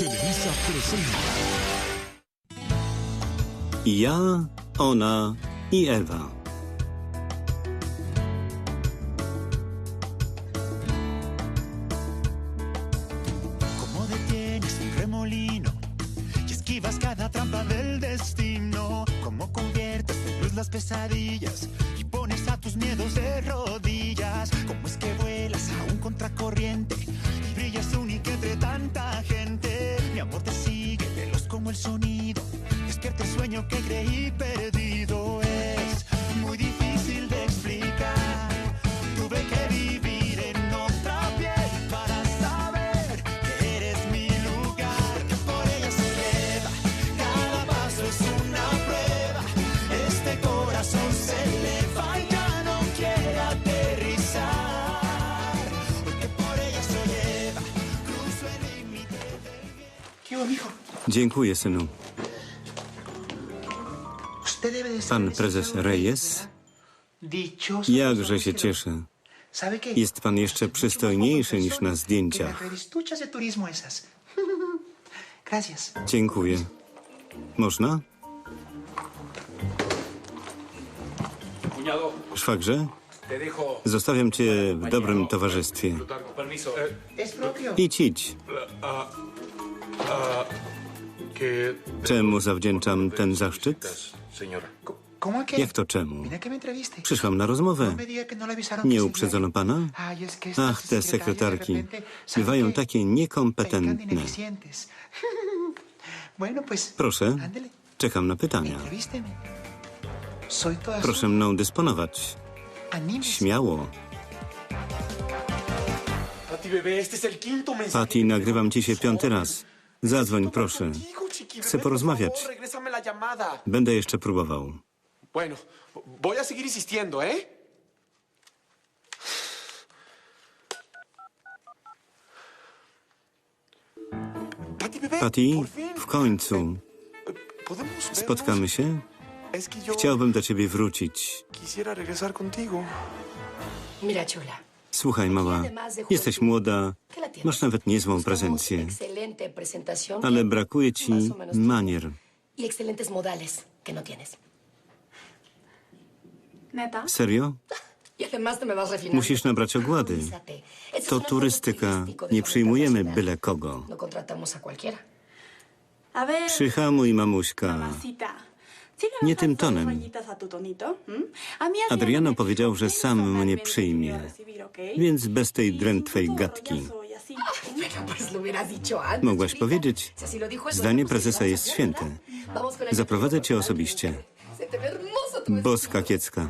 Televisa presenta Ja, ona i Ewa. ¿Cómo el sonido, despierta el sueño que creí perdido. Dziękuję, synu. Pan prezes Reyes? Jakże się cieszę. Jest pan jeszcze przystojniejszy niż na zdjęciach. Dziękuję. Można? Szwagrze? Zostawiam cię w dobrym towarzystwie. Idź, idź. Czemu zawdzięczam ten zaszczyt? Jak to czemu? Przyszłam na rozmowę. Nie uprzedzono pana? Ach, te sekretarki. de repente, ¿sabe Bywają takie niekompetentne. Proszę, czekam na pytania. Proszę mną dysponować. Śmiało. Pati, nagrywam ci się piąty raz. Zadzwoń, proszę. Chcę porozmawiać. Będę jeszcze próbował. Bueno, voy a seguir insistiendo, ¿eh? Fin. w końcu. Spotkamy się? Chciałbym do ciebie wrócić. quisiera regresar contigo. Mira, chula. Słuchaj, mała, jesteś młoda, masz nawet niezłą prezencję, ale brakuje ci manier. no. Serio? Refinando. Musisz nabrać ogłady. To turystyka, nie przyjmujemy byle kogo. No Przyhamuj, mamuśka. Mamacita. ¿sí le Nie tym tonem. ¿Mm? Mí Adriano powiedział, że sam mnie przyjmie. Więc bez tej drętwej gadki. antes. Mogłaś powiedzieć. Zdanie prezesa jest święte. Zaprowadzę cię osobiście. Boska kiecka.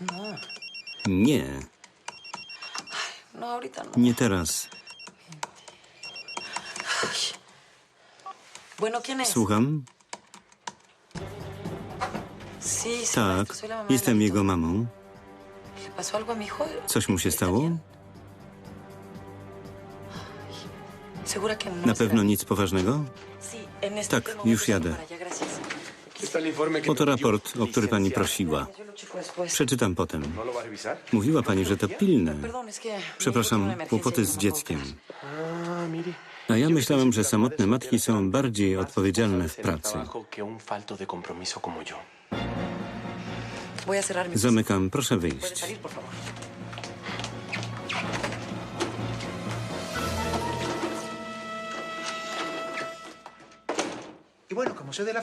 Eh. Nie. Nie teraz. Słucham? Tak, jestem jego mamą. Coś mu się stało? ¿Segura que no? Na pewno nic poważnego? Tak, już jadę. Oto raport, o który pani prosiła. Przeczytam potem. Mówiła pani, że to pilne. Przepraszam, kłopoty z dzieckiem. A ja myślałem, że samotne matki są bardziej odpowiedzialne w pracy. trabajo que un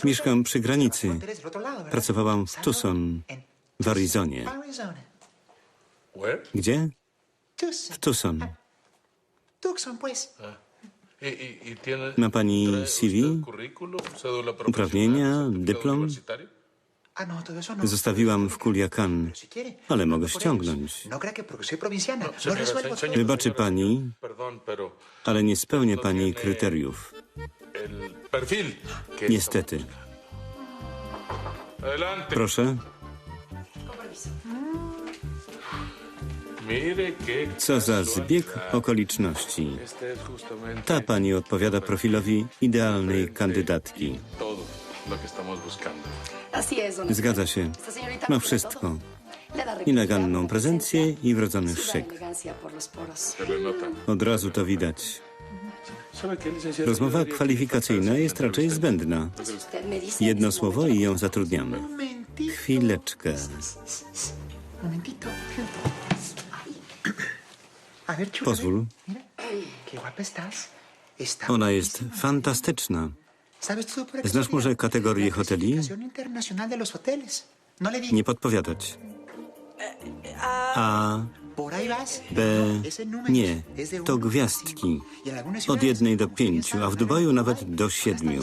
Mieszkam przy granicy. Pracowałam w Tucson, w Arizonie. Gdzie? W Tucson. Tucson, pues. ¿Y, y, y Ma pani CV? Uprawnienia, dyplom? Ah, no, no. Zostawiłam w si quiere. ale mogę ściągnąć. No. No, Wybaczy pani, ale nie spełnię pani kryteriów. Niestety. Proszę, co za zbieg okoliczności. Ta pani odpowiada profilowi idealnej kandydatki. don Zgadza się. Ma wszystko. naganną prezencję, i wrodzony szyk. Od razu to widać. Rozmowa kwalifikacyjna jest raczej zbędna. Jedno słowo i ją zatrudniamy. Chwileczkę. Pozwól. Ona jest fantastyczna. ¿Sabes tú por qué Znasz może kategorię hoteli? Nie podpowiadać. A. B, número nie. To gwiazdki. Y Od jednej do pięciu, a w Dubaju nawet do siedmiu.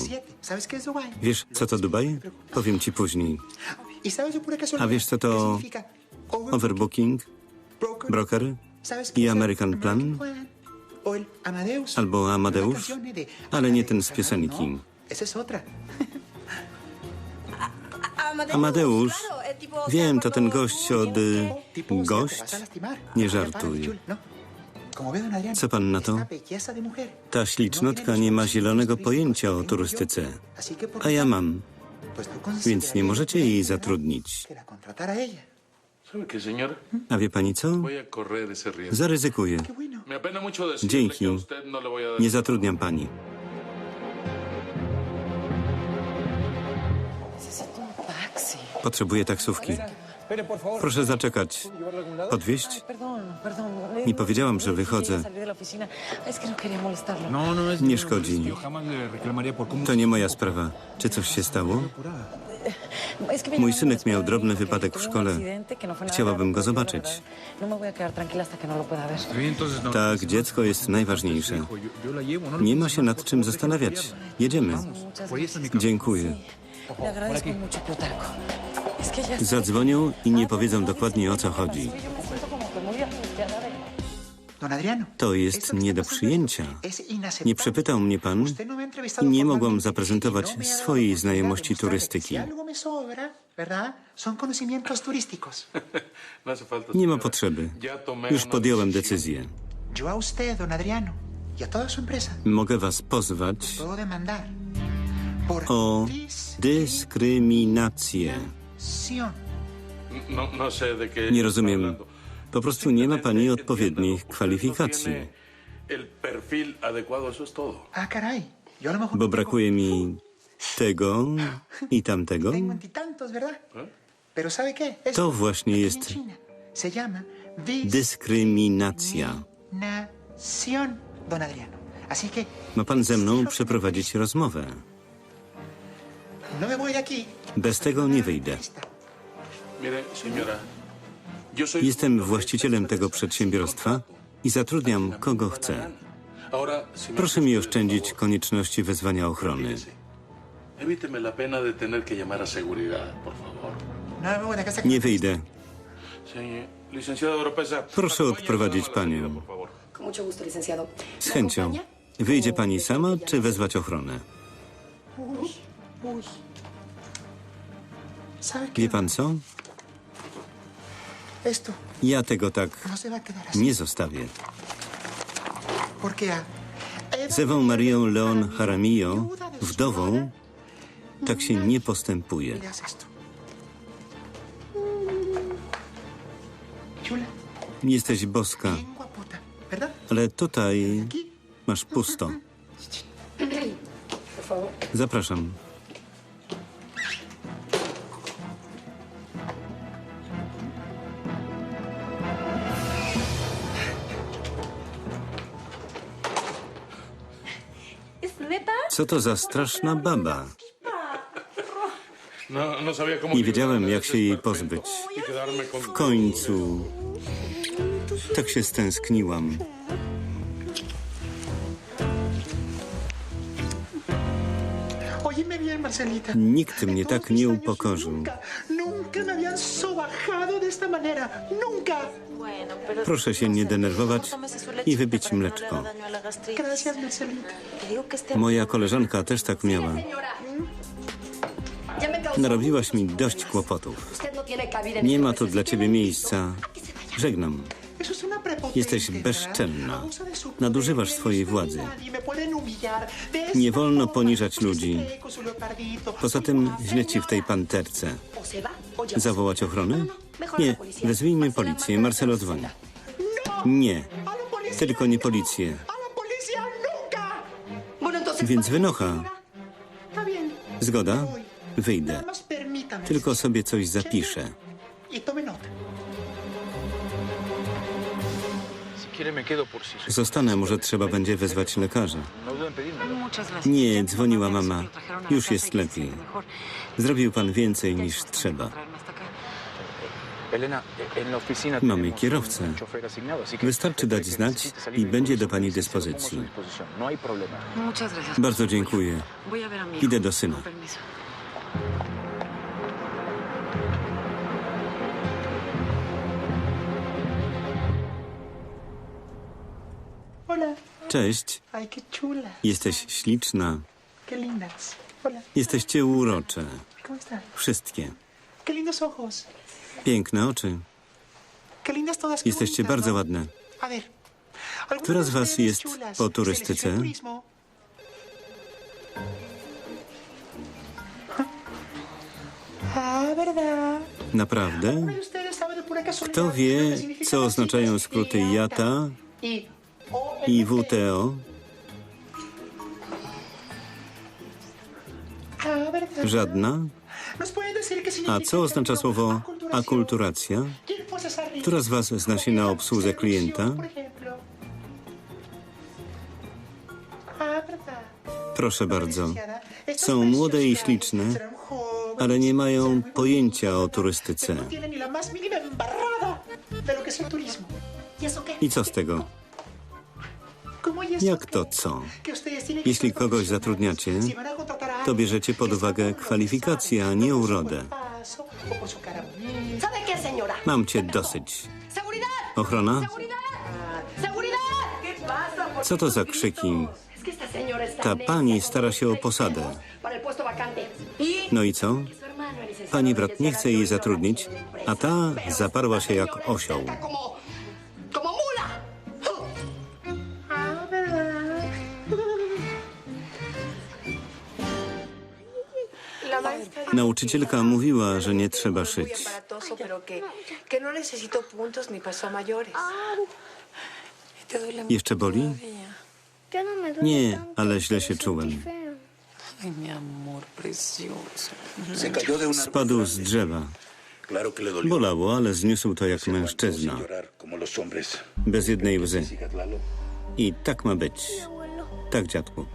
Wiesz, co to Dubaj? Powiem ci później. ¿Y A wiesz, co to Overbooking, broker? broker ¿Sabes qué i American Plan? Albo Amadeus, ale nie ten z piosenki. Esa es otra. Amadeus, claro, tipo, wiem, to ten gość od... y, Gość? Nie żartuj. chula. Como ve don Adrián, Co pan na to? Ta ślicznotka nie ma zielonego pojęcia o turystyce. A ja mam, więc nie możecie jej zatrudnić. A wie pani co? Voy a correr ese riesgo. Zaryzykuję. Qué bueno. Me apena mucho decirle Dzięki. que a usted no le voy a dar... Nie zatrudniam pani. Potrzebuję taksówki. Proszę zaczekać. Perdón. Nie powiedziałam, że wychodzę. no. No. Nie szkodzi. To nie moja sprawa. Czy coś się stało? Mój synek miał drobny wypadek w szkole. Chciałabym go zobaczyć. Tak, dziecko jest najważniejsze. Nie ma się nad czym zastanawiać. Jedziemy. Dziękuję. Le agradezco mucho, Plutarco. Es que ya Zadzwonią i nie powiedzą dokładnie o co chodzi. To jest nie do przyjęcia. Nie przepytał mnie pan no i nie mogłam zaprezentować no swojej znajomości turystyki. No Nie ma potrzeby. Już podjąłem decyzję. Y Mogę was pozwać o dyskryminację. No, no Nie rozumiem. Po prostu nie ma pani odpowiednich kwalifikacji. Ah, bo brakuje mi tego i tamtego. Esto, To właśnie jest dyskryminacja. Ma pan ze mną przeprowadzić rozmowę. Bez tego nie wyjdę. Jestem właścicielem tego przedsiębiorstwa i zatrudniam kogo chcę. Proszę mi oszczędzić konieczności wezwania ochrony. No. Nie wyjdę. Proszę odprowadzić panią. Z chęcią. Wyjdzie pani sama, czy wezwać ochronę? Wie pan co? Ja tego tak no nie zostawię. Z Ewą Marią Leon Jaramillo, wdową, tak się nie postępuje. Jesteś boska, ale tutaj masz pusto. Zapraszam. Co to za straszna baba? No, no Nie wiedziałem, jak się jej pozbyć. W końcu. Tak się stęskniłam. Nikt mnie tak nie upokorzył. Proszę się nie denerwować i wypić mleczko. Moja koleżanka też tak miała. Narobiłaś mi dość kłopotów. No Nie ma tu dla ciebie no- miejsca. Żegnam. Jesteś bezczelna. Nadużywasz swojej władzy. Nie wolno poniżać ludzi. Poza tym źle ci w tej panterce. Zawołać ochronę? Nie, wezwijmy policję. Marcelo dzwoni. Nie, tylko nie policję. Więc wynocha. Zgoda? Wyjdę. Tylko sobie coś zapiszę. Zostanę, może trzeba będzie wezwać lekarza. No gracias. Nie, dzwoniła mama. Już jest lepiej. Zrobił pan więcej niż trzeba. Oficina Mamy kierowcę. Wystarczy dać znać i będzie do pani dyspozycji. No. Bardzo dziękuję. Idę do syna. Cześć, jesteś śliczna. Jesteście urocze. Wszystkie. Piękne oczy. Jesteście bardzo ¿no? ładne. A ver. ¿alguna Która z was jest po turystyce? Ah. Naprawdę? ¿Alguno de ustedes sabe de pura casualidad Kto wie, significan co oznaczają siglas skróty JATA y i? WTO? Żadna? ¿Nos pueden decir qué A co oznacza słowo akulturacja? Która z was zna się na obsłudze klienta? Proszę bardzo. Są młode i śliczne, ale nie mają pojęcia o turystyce. I co z tego? ¿Cómo y eso Jak to co? Jeśli kogoś zatrudniacie, to bierzecie pod uwagę kwalifikacje, a nie urodę. Mam cię dosyć. Ochrona? ¡Seguridad! ¡Seguridad! ¿Qué pasa? ¿Por Co to za krzyki? Ta pani stara się o posadę. No i co? Pani brat nie chce jej zatrudnić, a ta zaparła się jak osioł. Nauczycielka mówiła, że nie trzeba szyć. no necesito puntos ni paso a mayores. ¿Te duele mucho Jeszcze boli? todavía? Nie, ale źle się czułem. Spadł z drzewa. Bolało, ale zniósł to jak mężczyzna. Bez jednej łzy. I tak ma być. Tak, dziadku.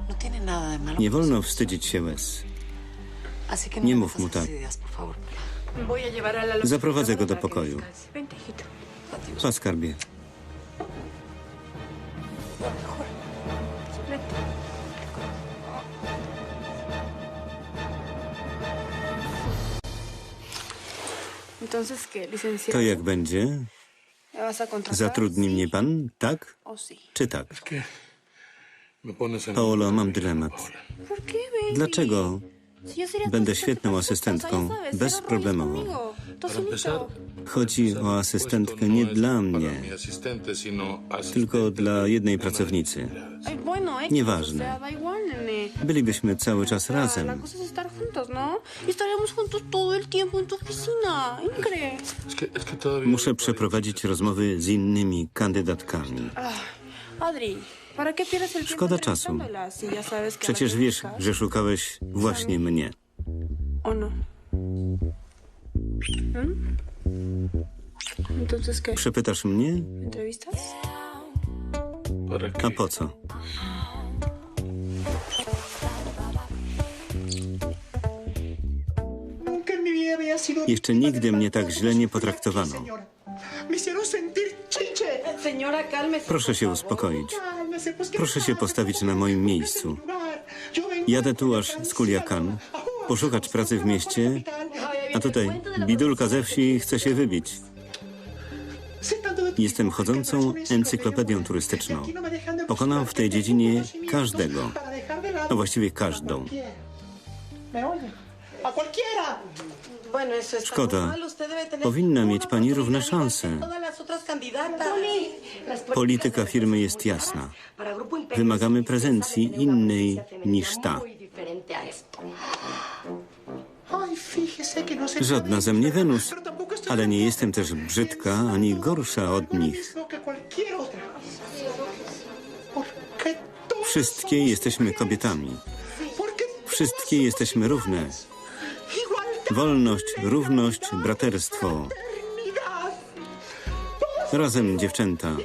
No. Nie wolno wstydzić się łez. Nie mów mu tak. Zaprowadzę go do pokoju. Pa, skarbie. To jak będzie? Zatrudni mnie pan? Tak? Czy tak? Paolo, mam dylemat. Dlaczego? Będę świetną asystentką, ya sabes, bez cero rollos problemowo. conmigo. Para empezar, Tocinito. Chodzi o asystentkę nie dla mnie, tylko dla jednej pracownicy. Nieważne. Bylibyśmy cały czas Ah, razem. ¿no? Y. Muszę przeprowadzić rozmowy z innymi kandydatkami. Adri, ¿para qué pierdes el tiempo Szkoda czasu. Przecież wiesz, że szukałeś właśnie mnie. ¿O no? ¿Mm? Przepytasz mnie? ¿Entrevistas? ¿Para A po co? Jeszcze nigdy mnie tak źle nie potraktowano. Proszę się uspokoić. Cálmese, pues, ¿qué Proszę się postawić na moim miejscu. Jadę tu aż z Culiacan, poszukać pracy w mieście, a tutaj bidulka ze wsi chce się wybić. Jestem chodzącą encyklopedią turystyczną. Pokonam w tej dziedzinie każdego, a właściwie każdą. Szkoda. Powinna mieć pani równe szanse. Polityka firmy jest jasna. Wymagamy prezencji innej niż ta. Żadna ze mnie Wenus, ale nie jestem też brzydka ani gorsza od nich. mismo que cualquier otra. ¿Por qué todos Wszystkie jesteśmy kobietami. ¿Por qué Wszystkie jesteśmy równe. Wolność, równość, braterstwo. Razem, dziewczęta.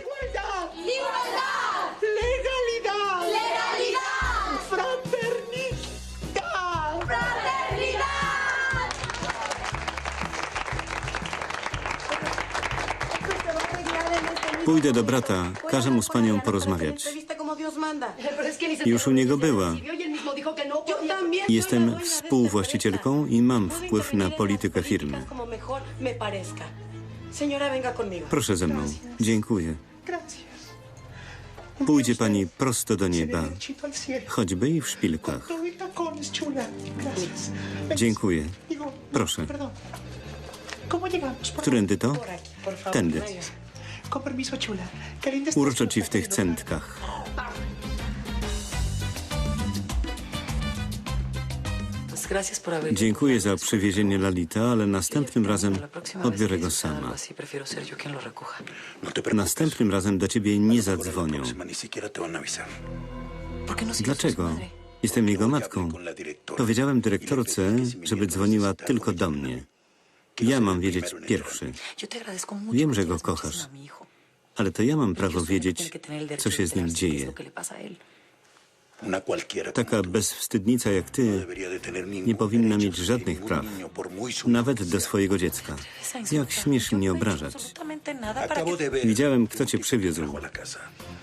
Pójdę do brata, każę mu z panią porozmawiać. Już u niego była. Jestem współwłaścicielką i mam wpływ na politykę firmy. Señora, venga conmigo. Proszę ze mną. Dziękuję. Gracias. Pójdzie pani prosto do nieba, choćby i w szpilkach. Y Dziękuję. Proszę. Którędy to? Tędy. Uroczę ci w tych centkach. Dziękuję za przywiezienie Lalita, ale następnym razem La próxima vez odbiorę go sama. No. Następnym razem do ciebie nie zadzwonią. próxima ni siquiera te van a avisar. ¿Por qué no Dlaczego? Jestem jego matką. Powiedziałem y dyrektorce, żeby dzwoniła tylko do mnie. Quiero Ja mam wiedzieć pierwszy. Wiem, że go kochasz. Ale to ja mam prawo wiedzieć, co się z nim dzieje. Taka bezwstydnica jak no ty ningún nie powinna mieć żadnych praw, nawet do swojego dziecka. Jak śmiesz mnie no obrażać? Widziałem, kto cię przywiózł.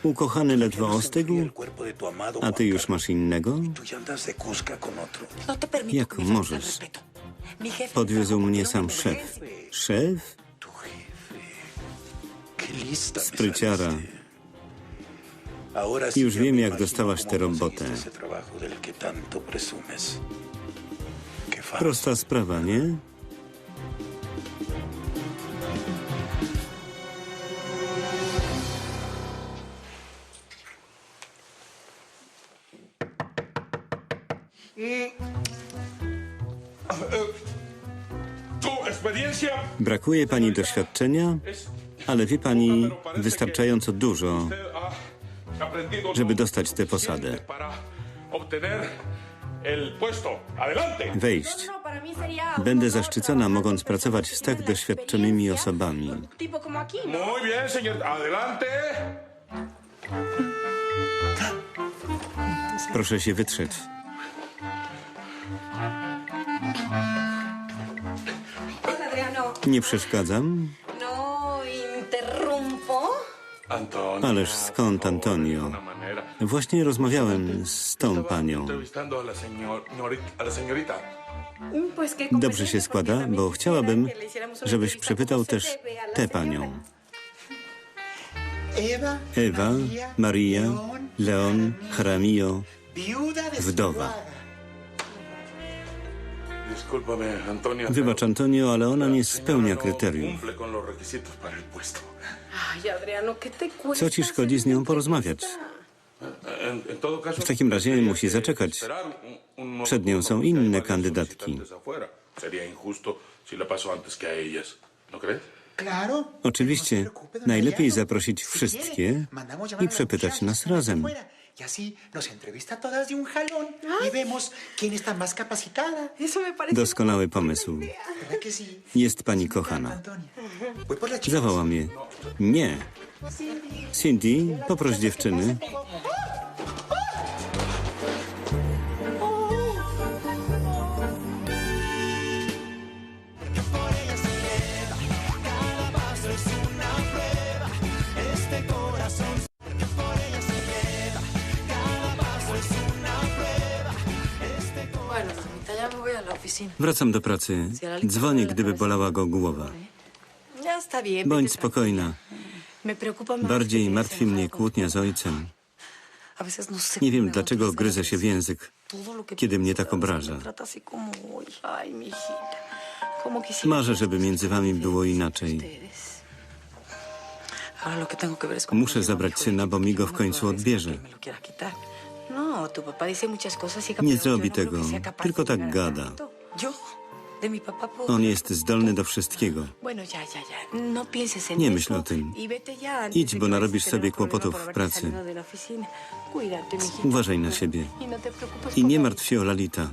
Ukochany ledwo ostygł, a ty już masz innego? Otro. No Jak możesz? Podwiózł mnie sam szef. Szef? Spryciara. Już wiem, jak dostałaś tę robotę. Prosta sprawa, nie? Experiencia Brakuje pani doświadczenia, ale wie pani wystarczająco dużo, żeby dostać tę posadę. Wejść. No, un Będę zaszczycona, mogąc pracować z tak doświadczonymi osobami. ¿no? Muy bien, señor. Adelante. Proszę się wytrzeć. Nie przeszkadzam? Ależ skąd, Antonio? Właśnie rozmawiałem z tą panią. Dobrze się składa, bo chciałabym, żebyś przypytał też tę panią. Ewa, Maria, Leon, Jaramillo, Wdowa. Wybacz, Antonio, ale ona nie spełnia no kryteriów. cumple con los requisitos para el puesto. Ay, Adriano, ¿qué te cuesta? Co ci szkodzi z nią porozmawiać? W takim razie musi zaczekać. Przed nią są inne kandydatki. ¿No. Oczywiście, No najlepiej zaprosić Si wszystkie i przepytać nas razem. Y así nos entrevista todas de un jalón y vemos quién está más capacitada. Eso me parece Doskonały pomysł. ¿Verdad que sí? Jest pani kochana. Antonio. Voy por las chicas. Zawoła mnie. Nie. Cindy, poproś dziewczyny. Wracam do pracy. Dzwonię, gdyby bolała go głowa. Bądź spokojna. Bardziej martwi mnie kłótnia z ojcem. Nie wiem, dlaczego gryzę się w język, kiedy mnie tak obraża. Marzę, żeby między wami było inaczej. Muszę zabrać syna, bo mi go w końcu odbierze. Nie zrobi tego, tylko tak gada. On jest zdolny do wszystkiego. Nie myśl o tym. Idź, bo narobisz sobie kłopotów w pracy. Uważaj na siebie. I nie martw się o Lalita.